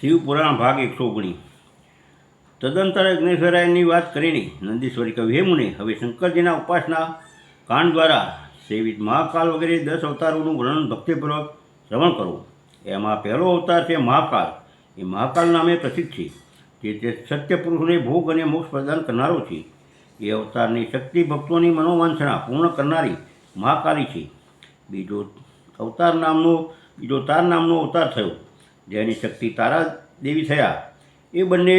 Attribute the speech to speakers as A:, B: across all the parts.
A: શિવપુરાણ ભાગ એકસો ઓગણીસ તદંતર અગ્નેશ્વરાયની વાત કરીને નંદીશ્વરી કવિ હે મુને, હવે શંકરજીના ઉપાસના કાંડ દ્વારા સેવિત મહાકાલ વગેરે દસ અવતારોનું વર્ણન ભક્તિપૂર્વક શ્રવણ કરવું એમાં પહેલો અવતાર છે મહાકાલ. એ મહાકાલ નામે પ્રસિદ્ધ છે. જે તે સત્ય પુરુષને ભોગ અને મોક્ષ પ્રદાન કરનારો છે. એ અવતારની શક્તિ ભક્તોની મનોવાંછના પૂર્ણ કરનારી મહાકાલી છે. બીજો અવતાર નામનો, બીજો તાર નામનો અવતાર થયો. જેની શક્તિ તારા દેવી થયા, એ બંને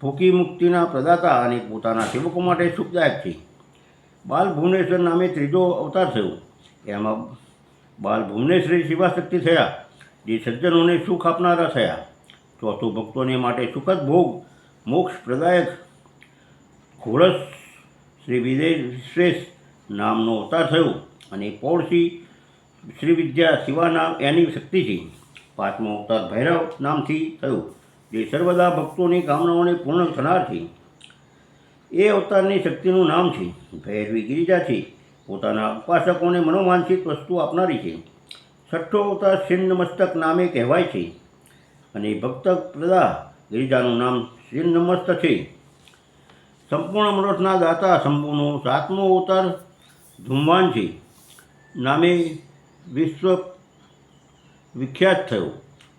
A: ભૂકી મુક્તિના પ્રદાતા અને પોતાના સેવકો માટે સુખદાયક છે. બાલ ભુવનેશ્વર નામે ત્રીજો અવતાર થયો. એમાં બાલ ભુવનેશ્વરી શિવાશક્તિ થયા, જે સજ્જનોને સુખ આપનારા થયા. ચોથું ભક્તોને માટે સુખદ ભોગ, મોક્ષ પ્રદાયક ઘોડસ શ્રી વિજય નામનો અવતાર થયો. અને પૌળસી શ્રી વિદ્યા શિવા નામ એની શક્તિ છે. પાંચમો અવતાર ભૈરવ નામથી થયું, જે સર્વદા ભક્તોની કામનાઓને પૂર્ણ થનાર છે. એ અવતારની શક્તિનું નામ છે ભૈરવી ગિરિજા છે. પોતાના ઉપાસકોને મનોવાંછિત વસ્તુ આપનારી છે. છઠ્ઠો અવતાર છિન્ન મસ્તક નામે કહેવાય છે. અને ભક્ત પ્રદા ગિરિજાનું નામ છિન્ન મસ્તક છે. સંપૂર્ણ મનોરથના દાતા શંભુનો સાતમો અવતાર ધુમ્વાન છે. નામે વિશ્વ વિખ્યાત થયો.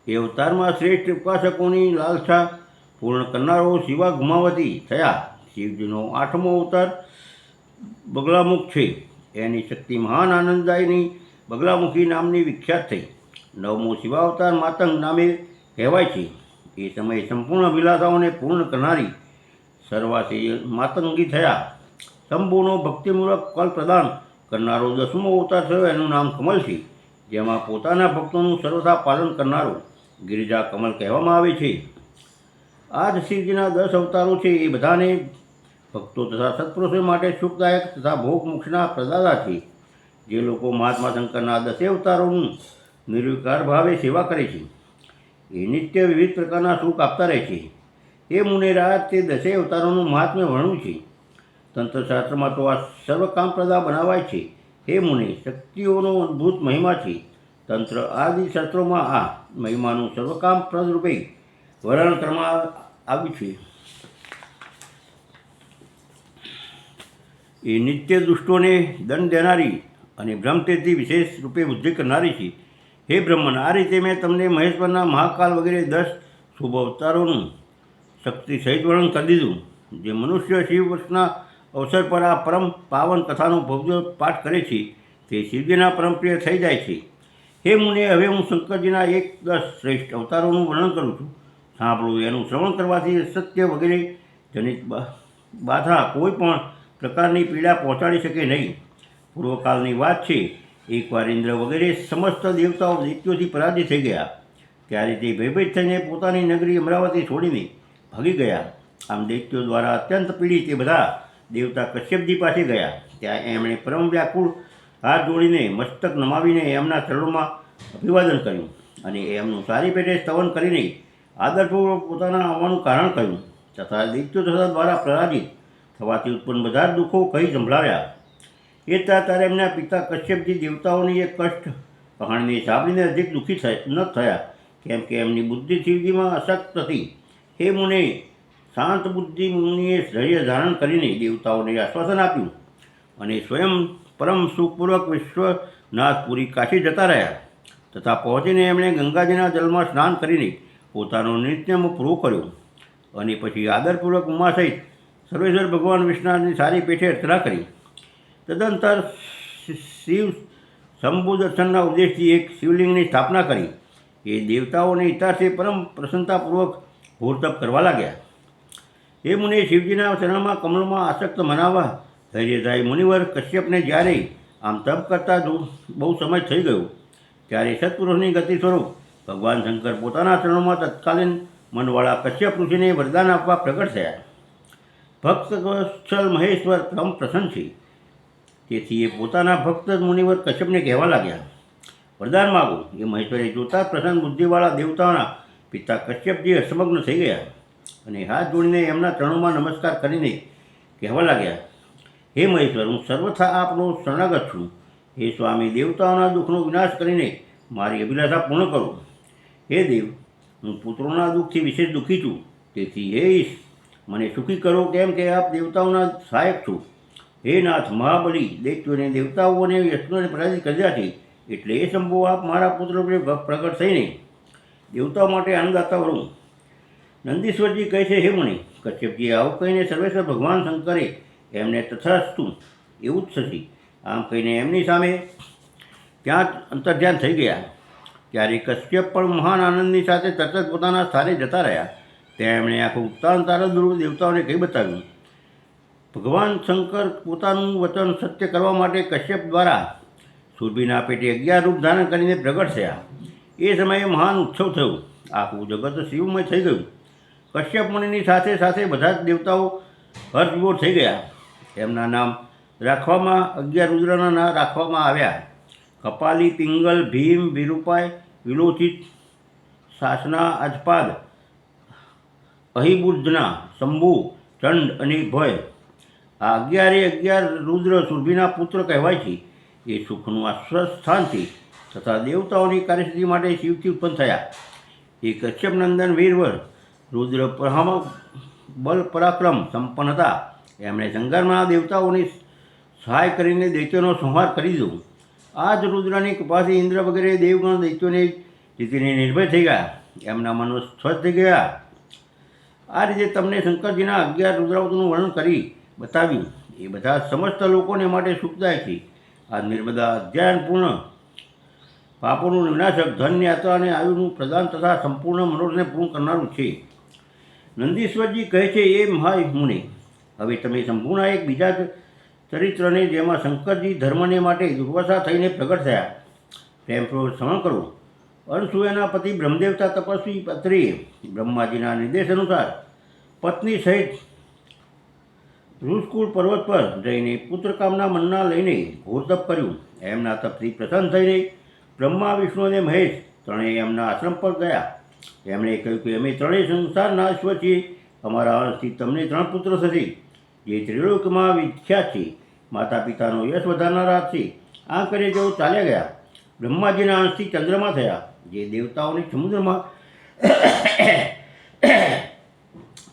A: એ અવતારમાં શ્રેષ્ઠ ઉપાસકોની લાલસા પૂર્ણ કરનારો શિવા ગુમાવતી થયા. શિવજીનો આઠમો અવતાર બગલામુખ છે. એની શક્તિ મહાન આનંદદાયની બગલામુખી નામની વિખ્યાત થઈ. નવમો શિવાવતાર માતંગ નામે કહેવાય છે. એ સમયે સંપૂર્ણ અભિલાષાઓને પૂર્ણ કરનારી સર્વાસી માતંગી થયા. શંભુનો ભક્તિમૂલક કલ પ્રદાન કરનારો દસમો અવતાર થયો. એનું નામ કમલ છે. જેમાં પોતાના ભક્તોનું સર્વથા પાલન કરનારું ગિરિજા કમલ કહેવામાં આવે છે. આ જ શિવજીના દસ અવતારો છે એ બધાને ભક્તો તથા સત્પુરુષો માટે સુખદાયક તથા ભોગ મોક્ષના પ્રદાતા છે. જે લોકો મહાત્મા શંકરના દસે અવતારોનું નિર્વિકાર ભાવે સેવા કરે છે. એ નિત્ય વિવિધ પ્રકારના સુખ આપતા રહે છે. એ મુનેરા તે દસે અવતારોનું મહાત્મ્ય વર્ણવું છે. તંત્રશાસ્ત્રમાં તો આ સર્વ કામપ્રદા બનાવાય છે. હે મુનિ, શક્તિઓનો અદ્ભુત મહિમા છે. તંત્ર આદિ શાસ્ત્રોમાં આ મહિમાનું સર્વકામ પ્રદરૂપે વર્ણન કરવામાં આવ્યું છે. એ નિત્ય દુષ્ટોને દંડ દેનારી અને ભ્રમતેથી વિશેષ રૂપે વૃદ્ધિ કરનારી છે. હે બ્રહ્મન, આ રીતે મેં તમને મહેશ્વરના મહાકાલ વગેરે દસ શુભ અવતારોનું શક્તિ સહિત વર્ણન કરી દીધું, જે મનુષ્ય શિવ વર્ષના અવસર પર આ પરમ પાવન કથાનો ભવ્ય પાઠ કરે છે. તે શિવજીના પરમપ્રિય થઈ જાય છે. હે મુને, હવે હું શંકરજીના એક દસ શ્રેષ્ઠ અવતારોનું વર્ણન કરું છું. સાંભળું, એનું શ્રવણ કરવાથી સત્ય વગેરે જનિત બાધા કોઈ પણ પ્રકારની પીડા પહોંચાડી શકે નહીં. પૂર્વકાળની વાત છે, એકવાર ઇન્દ્ર વગેરે સમસ્ત દેવતાઓ દૈત્યોથી પરાજિત થઈ ગયા. ત્યારે તે ભયભીત થઈને પોતાની નગરી અમરાવતી છોડીને ભાગી ગયા. આમ દૈત્યો દ્વારા અત્યંત પીડિત એ બધા દેવતા કશ્યપજી પાસે ગયા. ત્યાં એમણે પરમ વ્યાકુળ હાથ જોડીને મસ્તક નમાવીને એમના ચરણોમાં અભિવાદન કર્યું અને એમનું સારી પેટે સ્તવન કરીને આદરપૂર્વક પોતાના આવવાનું કારણ કહ્યું. તથા દૈત્યો તથા દ્વારા પરાજિત થવાથી ઉત્પન્ન બધા જ દુઃખો કહી સંભળાવ્યા. એ ત્યારે એમના પિતા કશ્યપજી દેવતાઓની એક કષ્ટ કહાણીને સાંભળીને અધિક દુઃખી ન થયા. કેમ કે એમની બુદ્ધિ શિવજીમાં અશક્ત હતી. હે મુને શાંત બુદ્ધિ મુનિએ ધૈર્ય ધારણ કરીને દેવતાઓને આશ્વાસન આપ્યું અને સ્વયં પરમ સુખપૂર્વક વિશ્વનાથપુરી કાશી જતા રહ્યા. તથા પહોંચીને એમણે ગંગાજીના જલમાં સ્નાન કરીને પોતાનો નિત્યમ પૂરો કર્યો અને પછી આદરપૂર્વક ઉમા સહિત સર્વેશ્વર ભગવાન વિષ્ણુની સારી પેઠે અર્ચના કરી. તદંતર શિવ શંભુ દર્શનના ઉદ્દેશથી એક શિવલિંગની સ્થાપના કરી. એ દેવતાઓને હિતાર્થે પરમ પ્રસન્નતાપૂર્વક હોરતપ કરવા લાગ્યા. એ મુનિ શિવજીના ચરણમાં, કમળમાં આસક્ત મનાવવા. ધૈર્યધારી મુનિવર કશ્યપને જ્યારે આમ તપ કરતા જો બહુ સમય થઈ ગયો, ત્યારે સત્પુરુષની ગતિ સ્વરૂપ ભગવાન શંકર પોતાના ચરણોમાં તત્કાલીન મનવાળા કશ્યપ ઋષિને વરદાન આપવા પ્રગટ થયા. ભક્ત વત્સલ મહેશ્વર પરમ પ્રસન્ન છે. તેથી એ પોતાના ભક્ત મુનિવર કશ્યપને કહેવા લાગ્યા, વરદાન માગો. એ મહેશ્વરે જોતા પ્રસન્ન બુદ્ધિવાળા દેવતાઓના પિતા કશ્યપજી અસમગ્ન થઈ ગયા. અને હાથ જોડીને એમના ચરણોમાં નમસ્કાર કરીને કહેવા લાગ્યા, હે મહેશ્વર, હું સર્વથા આપનો શરણાગત છું. હે સ્વામી, દેવતાઓના દુઃખનો વિનાશ કરીને મારી અભિલાષા પૂર્ણ કરો. હે દેવ, હું પુત્રોના દુઃખથી વિશેષ દુઃખી છું. તેથી હે ઈશ, મને સુખી કરો કેમ કે આપ દેવતાઓના સહાયક છો. હે નાથ મહાબલી, દૈત્યોને, દેવતાઓને યશ્નોને પરાજિત કર્યા છે, એટલે એ સંભવ આપ મારા પુત્ર પર, પ્રગટ થઈને દેવતાઓ માટે આનંદાતા વળું. નંદીશ્વરજી કહે છે, હે મુનિ, કશ્યપજી, આવું કહીને સર્વેશ્વર ભગવાન શંકરે એમને તથાસ્તુ, એવું જ થશે. આમ કહીને એમની સામે ત્યાં જ અંતર્ધ્યાન થઈ ગયા. ત્યારે કશ્યપ પણ મહાન આનંદની સાથે તરત જ પોતાના સ્થાને જતા રહ્યા. તેમણે આખું ઉત્તાન તારદરૂપ દેવતાઓને કહી બતાવ્યું, ભગવાન શંકર પોતાનું વચન સત્ય કરવા માટે કશ્યપ દ્વારા સુરભીના પેટે અગિયાર રૂપ ધારણ કરીને પ્રગટ થયા. એ સમયે મહાન ઉત્સવ થયો. આખું જગત શિવમય થઈ ગયું. કશ્યપ મુનિની સાથે સાથે બધા જ દેવતાઓ હર્ષભોર થઈ ગયા. એમના નામ રાખવામાં અગિયાર રુદ્રના નામ રાખવામાં આવ્યા. કપાલી, પિંગલ, ભીમ, વિરૂપાય, વિલોચિત શાસના અજપાદ અહિબુદ્ધના શંભુ, ચંડ અને ભય. આ અગિયારે અગિયાર રુદ્ર સુરભીના પુત્ર કહેવાય છે. એ સુખનું આશ્વસ્ત સ્થાન તથા દેવતાઓની કાર્યસિદ્ધિ માટે શિવથી ઉત્પન્ન થયા. એ કશ્યપ નંદન વીરવર રુદ્ર પરહમ બલ પરાક્રમ સંપન્ન હતા. એમણે સંઘર્ષમાં દેવતાઓની સહાય કરીને દૈત્યોનો સંહાર કરી દીધો. આ જ રુદ્રની કૃપાથી ઇન્દ્ર વગેરે દેવગણ દૈત્યોને જીતીને નિર્ભય થઈ ગયા. એમના મનો સ્વસ્થ થઈ ગયા. આ રીતે તમને શંકરજીના અગિયાર રુદ્રાવતનું વર્ણન કરી બતાવ્યું. એ બધા સમસ્ત લોકોને માટે સુખદાયક છે આ નિર્મદા અધ્યયનપૂર્ણ પાપોનું વિનાશક ધન, યાત્રા અને આયુનું પ્રદાન તથા સંપૂર્ણ મનોરને પૂર્ણ કરનારું છે. નંદીશ્વરજી કહે છે, એ મહામુનિ હવે તમે સંપૂર્ણ એક બીજા ચરિત્રને, જેમાં શંકરજી ધર્મને માટે દુર્વસા થઈને પ્રગટ થયા. પ્રેમપૂર્વક શ્રવણ કરો. અનસૂયાના પતિ બ્રહ્મદેવતા તપસ્વી પત્રીએ બ્રહ્માજીના નિર્દેશ અનુસાર પત્ની સહિત ઋષકુળ પર્વત પર જઈને પુત્રકામના મનના લઈને ઘોર તપ કર્યું. એમના તપથી પ્રસન્ન થઈને બ્રહ્મા, વિષ્ણુ અને મહેશ ત્રણેય એમના આશ્રમ પર ગયા. એમણે કહ્યું કે અમે ત્રણેય સંસારના અશ્વ છીએ અમારા અંશથી તમને ત્રણ પુત્ર થશે. જે ત્રિલોકમાં વિખ્યાત છે. માતા પિતાનો યશ વધારનારા છે. આ કરી તેઓ ચાલ્યા ગયા. બ્રહ્માજીના અંશથી ચંદ્રમાં થયા. જે દેવતાઓને સમુદ્રમાં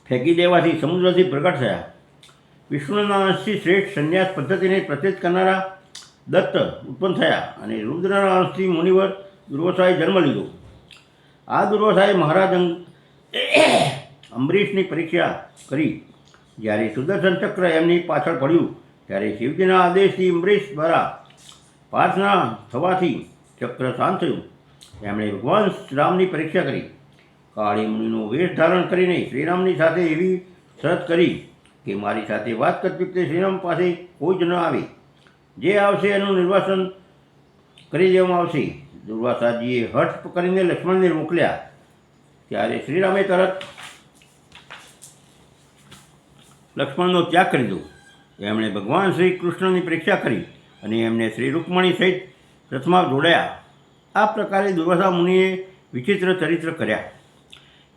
A: ફેંકી દેવાથી સમુદ્રથી પ્રગટ થયા. વિષ્ણુના અંશથી શ્રેષ્ઠ સંન્યાસ પદ્ધતિને પ્રચલિત કરનારા દત્ત ઉત્પન્ન થયા અને રુદ્રના અંશથી મુનિવર દુર્વસાએ જન્મ લીધો. આ દુર્વાસાએ મહારાજ અંબરીશની પરીક્ષા કરી. જ્યારે સુદર્શન ચક્ર એમની પાછળ પડ્યું, ત્યારે શિવજીના આદેશથી અંબરીશ દ્વારા પ્રાર્થના થવાથી ચક્ર શાંત થયું. એમણે ભગવાન રામની પરીક્ષા કરી. કાળી વેશ ધારણ કરીને શ્રીરામની સાથે એવી શરત કરી કે મારી સાથે વાત કરતી વખતે શ્રીરામ પાસે કોઈ જ ન આવે. જે આવશે એનું નિર્વાસન કરી દેવામાં આવશે. દુર્વાસાજીએ હર્ષ કરીને લક્ષ્મણને મોકલ્યા. ત્યારે શ્રીરામે તરત લક્ષ્મણનો ત્યાગ કરી દીધો. એમણે ભગવાન શ્રી કૃષ્ણની પરીક્ષા કરી અને એમને શ્રી રૂકમણી સહિત રથમાં જોડાયા. આ પ્રકારે દુર્વાસા મુનિએ વિચિત્ર ચરિત્ર કર્યા.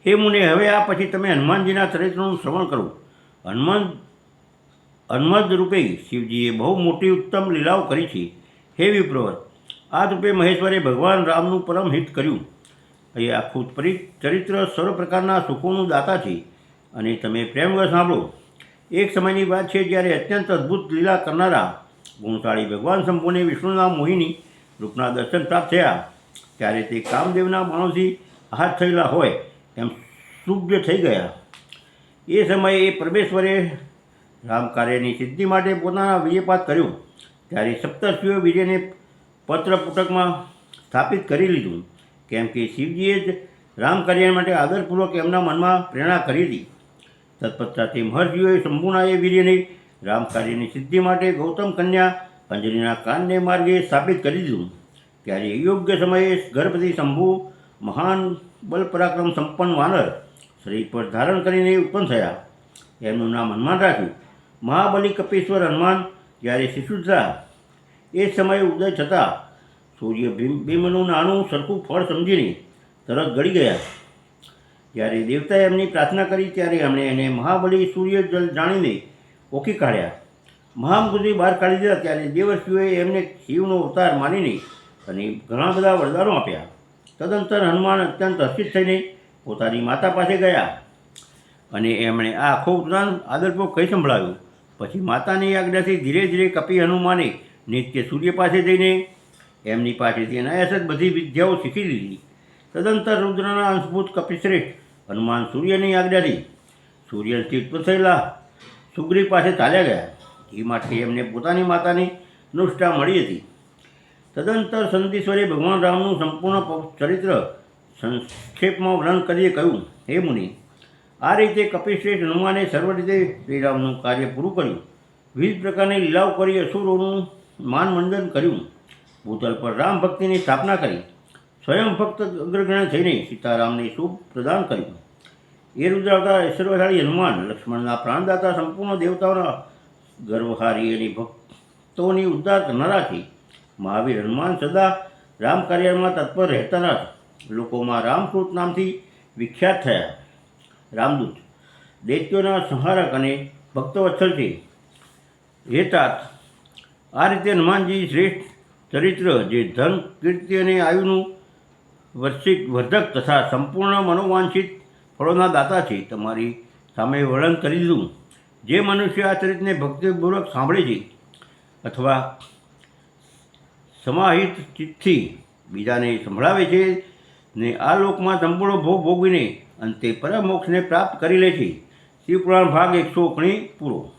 A: હે મુનિ, હવે આ પછી તમે હનુમાનજીના ચરિત્રનું શ્રવણ કરો. હનુમાન હનુમદ રૂપે શિવજીએ બહુ મોટી ઉત્તમ લીલાઓ કરી છે. હે વિપ્રવર આ રૂપે મહેશ્વરે ભગવાન રામનું પરમ હિત કર્યું. એ આખું ચરિત્ર સર્વ પ્રકારના સુખોનું દાતા છે અને તમે પ્રેમવશ સાંભળો. એક સમયની વાત છે જ્યારે અત્યંત અદ્ભુત લીલા કરનારા ગુણશાળી ભગવાન શંભુને વિષ્ણુના મોહિની રૂપના દર્શન પ્રાપ્ત થયા. ત્યારે તે કામદેવના બાણોથી હાથ થયેલા હોય એમ શુભ્ય થઈ ગયા. એ સમયે એ પરમેશ્વરે રામ કાર્યની સિદ્ધિ માટે પોતાના વિજયપાત કર્યો. ત્યારે સપ્તર્ષિઓ વિજયને પત્ર પુટકમાં સ્થાપિત કરી લીધું. કેમ કે શિવજીએ જ રામ કાર્ય માટે આદરપૂર્વક એમના મનમાં પ્રેરણા કરી હતી. તત્પશ્ચાતે મહર્ષિઓએ શંભુનાએ વીર્યને રામ કાર્યની સિદ્ધિ માટે ગૌતમ કન્યા અંજલિના કાનને માર્ગે સ્થાપિત કરી દીધું. ત્યારે યોગ્ય સમયે ગર્ભથી શંભુ મહાન બલ પરાક્રમ સંપન્ન વાનર શરીર પર ધારણ કરીને ઉત્પન્ન થયા. એમનું નામ હનુમાન રાખ્યું. મહાબલી કપેશ્વર હનુમાન જ્યારે શિશુ હતા એ સમયે ઉદય થતાં સૂર્ય ભીમ ભીમનું નાનું સરખું ફળ સમજીને તરત ગળી ગયા. જ્યારે દેવતાએ એમની પ્રાર્થના કરી ત્યારે એમણે એને મહાબલી સૂર્ય જલ જાણીને ઓકી કાઢ્યા. મહામૃતિ બહાર કાઢી દીધા ત્યારે દેવર્ષિઓએ એમને શિવનો અવતાર માનીને અને ઘણા બધા વરદાનો આપ્યા. તદંતર હનુમાન અત્યંત હર્ષિત થઈને પોતાની માતા પાસે ગયા અને એમણે આ આખો ઉપરાંત આદરપૂર્વક કહી સંભળાવ્યું. પછી માતાની આજ્ઞાથી ધીરે ધીરે કપી હનુમાને નિત્ય સૂર્ય પાસે જઈને એમની પાસેથી અનાયાસ બધી વિદ્યાઓ શીખી લીધી. તદંતર રુદ્રના અંશભૂત કપિશ્રેષ્ઠ હનુમાન સૂર્યની આજ્ઞાથી સૂર્યથી ઉત્પન્ન થયેલા સુગ્રી પાસે ચાલ્યા ગયા. એ માટે એમને પોતાની માતાની નિષ્ઠા મળી હતી. તદંતર સંતીશ્વરે ભગવાન રામનું સંપૂર્ણ ચરિત્ર સંક્ષેપમાં વર્ણન કરીએ કહ્યું, હે મુનિ, આ રીતે કપિશ્રેષ્ઠ હનુમાને સર્વ રીતે શ્રીરામનું કાર્ય પૂરું કર્યું. વિવિધ પ્રકારની લીલાઓ કરી અસુરોનું માનમંડન કર્યું. ભૂતલ પર રામ ભક્તિની સ્થાપના કરી. સ્વયં ભક્ત અગ્રગણ થઈને સીતારામને શુભ પ્રદાન કર્યું. એ રુદ્રાવતા ઐશ્વર્યશાળી હનુમાન, લક્ષ્મણના પ્રાણદાતા સંપૂર્ણ દેવતાઓના ગર્વહારી અને ભક્તોની ઉદ્ધાર કરનારા છે. મહાવીર હનુમાન સદા રામ કાર્યમાં તત્પર રહેતા લોકોમાં રામકૃત નામથી વિખ્યાત થયા. રામદૂત, દૈત્યોના સંહારક અને ભક્તવત્સલ છે. હેતાત આ રીતે હનુમાનજી શ્રેષ્ઠ ચરિત્ર જે ધન, કીર્તિ અને આયુનું વર્ષિક વર્ધક તથા સંપૂર્ણ મનોવાંછિત ફળોના દાતા છે. તમારી સામે વર્ણન કરી દીધું. જે મનુષ્ય આ ચરિત્રને ભક્તિપૂર્વક સાંભળે છે અથવા સમાહિત ચિત્તથી બીજાને સંભળાવે છે ને આ લોકમાં સંપૂર્ણ ભોગ ભોગવીને અંતે પરમોક્ષને પ્રાપ્ત કરી લે છે. શિવપુરાણ ભાગ એકસો ઓગણી પૂરો.